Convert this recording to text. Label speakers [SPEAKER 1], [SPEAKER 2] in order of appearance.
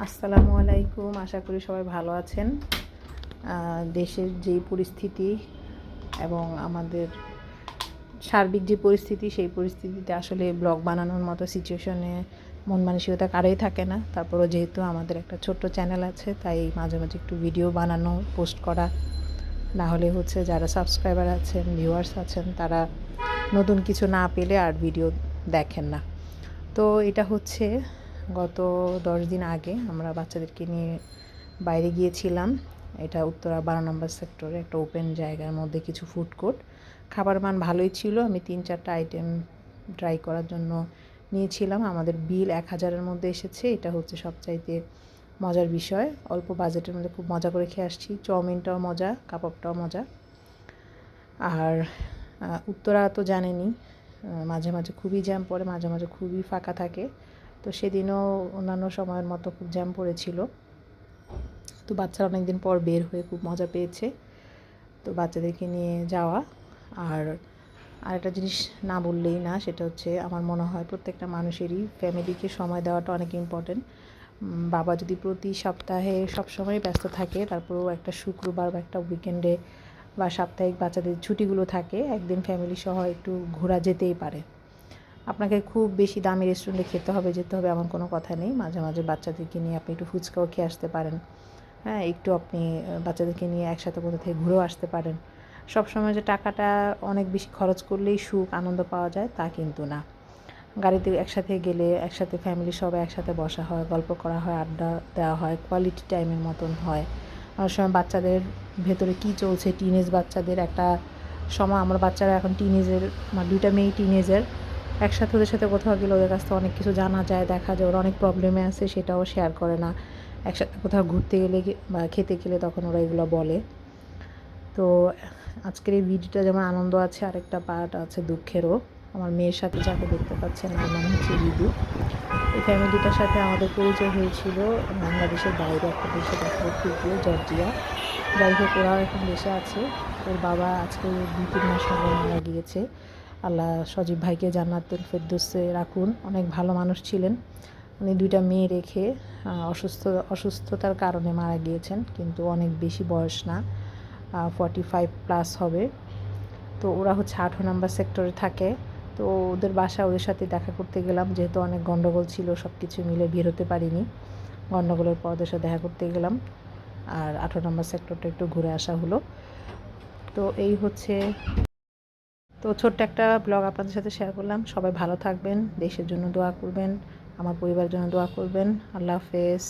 [SPEAKER 1] আসসালামু আলাইকুম, আশা করি সবাই ভালো আছেন। দেশের যেই পরিস্থিতি এবং আমাদের সার্বিক যে পরিস্থিতি, সেই পরিস্থিতিতে আসলে ব্লগ বানানোর মতো সিচুয়েশনে মন মানসিকতা কারোই থাকে না। তারপরও যেহেতু আমাদের একটা ছোট্ট চ্যানেল আছে, তাই মাঝে মাঝে একটু ভিডিও বানানো পোস্ট করা। না হলে হচ্ছে যারা সাবস্ক্রাইবার আছেন ভিউয়ার্স আছেন, তারা নতুন কিছু না পেলে আর ভিডিও দেখেন না। তো এটা হচ্ছে গত দশ দিন আগে আমরা বাচ্চাদেরকে নিয়ে বাইরে গিয়েছিলাম। এটা উত্তরা বারো নম্বর সেক্টরে একটা ওপেন জায়গার মধ্যে কিছু ফুড কোর্ট খাবার মান ভালোই ছিল। আমি তিন চারটা আইটেম ট্রাই করার জন্য নিয়েছিলাম। আমাদের বিল এক হাজারের মধ্যে এসেছে। এটা হচ্ছে সবচাইতে মজার বিষয়। অল্প বাজেটের মধ্যে খুব মজা করে খেয়ে আসছি। চাউমিনটাও মজা, কাবাবটাও মজা। আর উত্তরা তো জানেনি মাঝে মাঝে খুবই জ্যাম পড়ে, মাঝে মাঝে খুবই ফাঁকা থাকে। তো সেদিনও অন্যান্য সময়ের মতো খুব জ্যাম পড়েছিল। তো বাচ্চারা অনেক দিন পর বের হয়ে খুব মজা পেয়েছে। তো বাচ্চাদেরকে নিয়ে যাওয়া। আর আরেকটা জিনিস না বললেই না, সেটা হচ্ছে আমার মনে হয় প্রত্যেকটা মানুষেরই ফ্যামিলিকে সময় দেওয়াটা অনেক ইম্পর্টেন্ট বাবা যদি প্রতি সপ্তাহে সবসময় ব্যস্ত থাকে, তারপরেও একটা শুক্রবার বা একটা উইকেন্ডে বা সাপ্তাহিক বাচ্চাদের ছুটিগুলো থাকে, একদিন ফ্যামিলি সহ একটু ঘোরা যেতেই পারে। আপনাকে খুব বেশি দামি রেস্টুরেন্টে খেতে হবে, যেতে হবে এমন কোনো কথা নেই। মাঝে মাঝে বাচ্চাদেরকে নিয়ে আপনি একটু ফুচকাও খেয়ে আসতে পারেন। হ্যাঁ একটু আপনি বাচ্চাদেরকে নিয়ে একসাথে কোথা থেকে ঘুরেও আসতে পারেন। সবসময় যে টাকাটা অনেক বেশি খরচ করলেই সুখ, আনন্দ পাওয়া যায় তা কিন্তু না। গাড়িতে একসাথে গেলে, একসাথে ফ্যামিলি সবাই একসাথে বসা হয়, গল্প করা হয়, আড্ডা দেওয়া হয় কোয়ালিটি টাইমের মতন হয়। অনেক সময় বাচ্চাদের ভেতরে কী চলছে টিনেজ বাচ্চাদের একটা সময়, আমার বাচ্চারা এখন টিনেজের আমার দুইটা মেয়ে টিনেজের একসাথে ওদের সাথে কোথাও গেলে ওদের কাছ থেকে অনেক কিছু জানা যায়, দেখা যায়, ওরা অনেক প্রবলেমে আছে, সেটাও শেয়ার করে না। একসাথে কোথাও ঘুরতে গেলে বা খেতে গেলে তখন ওরা এগুলো বলে। তো আজকের এই ভিডিওটা যেমন আনন্দ আছে, আরেকটা পার্ট আছে দুঃখেরও। আমার মেয়ের সাথে যাকে দেখতে পাচ্ছেন, আমার নাম হচ্ছে রিদু এই ফ্যামিলিটার সাথে আমাদের পরিচয় হয়েছিল বাংলাদেশের বাইরে, একটা দেশে দেখা গিয়ে জর্জিয়া। যাই হোক, ওরাও এখন দেশে আছে। ওর বাবা আজকে দু তিন মাস আগে মারা গিয়েছে। আল্লাহ সজীব ভাইকে জান্নাতুল ফেরদৌসে রাখুন। অনেক ভালো মানুষ ছিলেন। উনি দুইটা মেয়ে রেখে অসুস্থ, অসুস্থতার কারণে মারা গিয়েছেন, কিন্তু অনেক বেশি বয়স না ফর্টি ফাইভ প্লাস হবে। তো ওরা হচ্ছে আঠেরো নাম্বার সেক্টরে থাকে। তো ওদের বাসা ওদের সাথে দেখা করতে গেলাম, যেহেতু অনেক গণ্ডগোল ছিল সব কিছু মিলে বের হতে পারিনি। গণ্ডগোলের পর ওদের সাথে দেখা করতে গেলাম। আর আঠেরো নম্বর সেক্টরটা একটু ঘুরে আসা হলো। তো এই হচ্ছে তো ছোট্ট একটা ব্লগ আপনাদের সাথে শেয়ার করলাম। সবাই ভালো থাকবেন, দেশের জন্য দোয়া করবেন, আমার পরিবারের জন্য দোয়া করবেন। আল্লাহ হাফেজ।